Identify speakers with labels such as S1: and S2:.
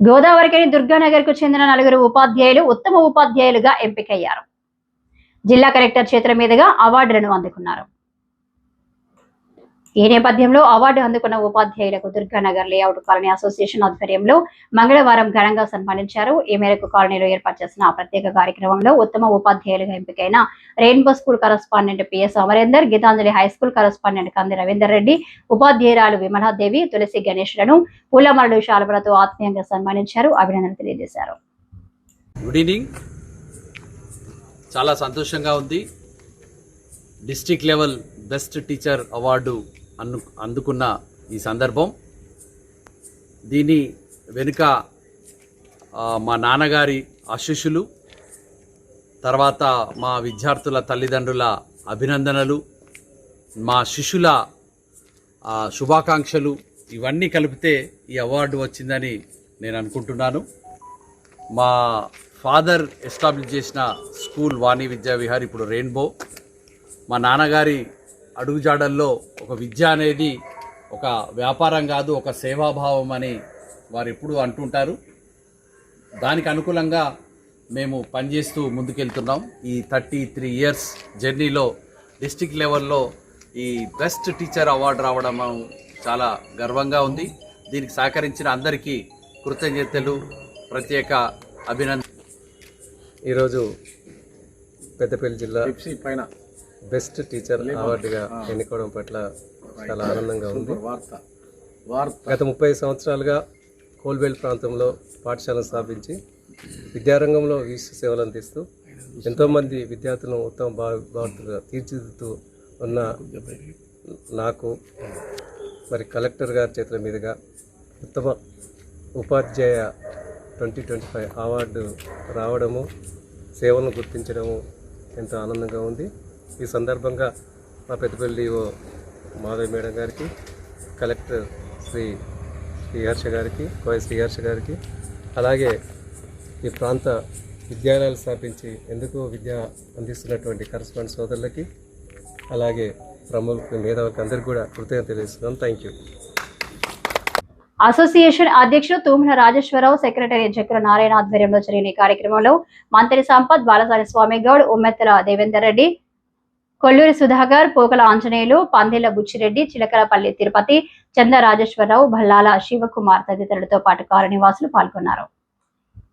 S1: గోదావరికని దుర్గానగర్కు చెందిన నలుగురు ఉపాధ్యాయులు ఉత్తమ ఉపాధ్యాయులుగా ఎంపికయ్యారు. జిల్లా కలెక్టర్ చేతుల మీదుగా అవార్డులను అందుకున్నారు. ఈ నేపథ్యంలో అవార్డు అందుకున్న ఉపాధ్యాయులకు దుర్గానగర్ లేఅవుట్ కాలనీ అసోసియేషన్ ఆధ్వర్యంలో మంగళవారం ఘనంగా సన్మానించారు. ఈ మేరకు కాలనీలో ఏర్పాటు చేసిన ప్రత్యేక కార్యక్రమంలో ఉత్తమ ఉపాధ్యాయులుగా ఎంపికైన rainbow school correspondent PS Amarender Geetanjali high school correspondent Kandi Ravinder Reddy ఉపాధ్యాయురాలు విమలాదేవి తులసి గణేష్లను పూలమరడు శాలువలతో ఆత్మీయంగా సన్మానించారు. అభినందనలు తెలియజేశారు.
S2: గుడ్ ఈవినింగ్ చాలా సంతోషంగా ఉంది. District level best teacher award అన్ను అందుకున్న ఈ సందర్భం. దీని వెనుక మా నాన్నగారి ఆశీస్సులు తర్వాత మా విద్యార్థుల తల్లిదండ్రుల అభినందనలు మా శిష్యుల శుభాకాంక్షలు ఇవన్నీ కలిపితే ఈ అవార్డు వచ్చిందని నేను అనుకుంటున్నాను. మా ఫాదర్ ఎస్టాబ్లిష్ చేసిన స్కూల్ వాణి విద్యా విహార్ ఇప్పుడు రెయిన్బో. మా నాన్నగారి అడుగుజాడల్లో ఒక విద్య అనేది ఒక వ్యాపారం కాదు ఒక సేవాభావం అని వారు ఎప్పుడూ అంటుంటారు. దానికి అనుకూలంగా మేము పనిచేస్తూ ముందుకెళ్తున్నాం. ఈ థర్టీ త్రీ ఇయర్స్ జర్నీలో డిస్టిక్ లెవెల్లో ఈ బెస్ట్ టీచర్ అవార్డు రావడం చాలా గర్వంగా ఉంది. దీనికి సహకరించిన అందరికీ కృతజ్ఞతలు ప్రత్యేక అభినందన
S3: ఈరోజు పెద్దపల్లి జిల్లా బెస్ట్ టీచర్ అవార్డుగా ఎన్నుకోవడం పట్ల చాలా ఆనందంగా ఉంది. గత ముప్పై సంవత్సరాలుగా కోల్బెల్ ప్రాంతంలో పాఠశాలను స్థాపించి విద్యారంగంలో విశిష్ట సేవలు అందిస్తూ ఎంతోమంది విద్యార్థులను ఉత్తమ భారతులుగా తీర్చిదిద్దుతూ ఉన్న నాకు మరి కలెక్టర్ గారి చేతుల మీదుగా ఉత్తమ ఉపాధ్యాయ ట్వంటీ ట్వంటీ ఫైవ్ అవార్డు రావడము సేవలను గుర్తించడము ఎంతో ఆనందంగా ఉంది. ఈ సందర్భంగా మా పెద్దపల్లి ఓ మాధవి మేడం గారికి కలెక్టర్ శ్రీ శ్రీహర్ష గారికి కోయ శ్రీహర్ష గారికి అలాగే ఈ ప్రాంత విద్యాలయాలు స్థాపించి ఎందుకు విద్య అందిస్తున్నటువంటి కరస్పాండ్ సోదరులకి అలాగే ప్రముఖ మేధావులకి అందరికీ కూడా కృతజ్ఞత తెలియజేస్తున్నాం. థ్యాంక్ యూ
S1: అసోసియేషన్ అధ్యక్షుడు తూమిన రాజేశ్వరరావు సెక్రటరీ జక్కుల నారాయణ ఆధ్వర్యంలో జరిగిన ఈ కార్యక్రమంలో మంత్రి సంపత్ బాలసాని స్వామి గౌడ్ ఉమ్మెత్తల దేవేందర్ రెడ్డి కొల్లూరి సుధాకర్ పోకల ఆంజనేయులు పందిల బుచ్చిరెడ్డి చిలకలపల్లి తిరుపతి చంద్ర రాజేశ్వరరావు భల్లాల శివకుమార్ తదితరులతో పాటు కాలనీవాసులు పాల్గొన్నారు.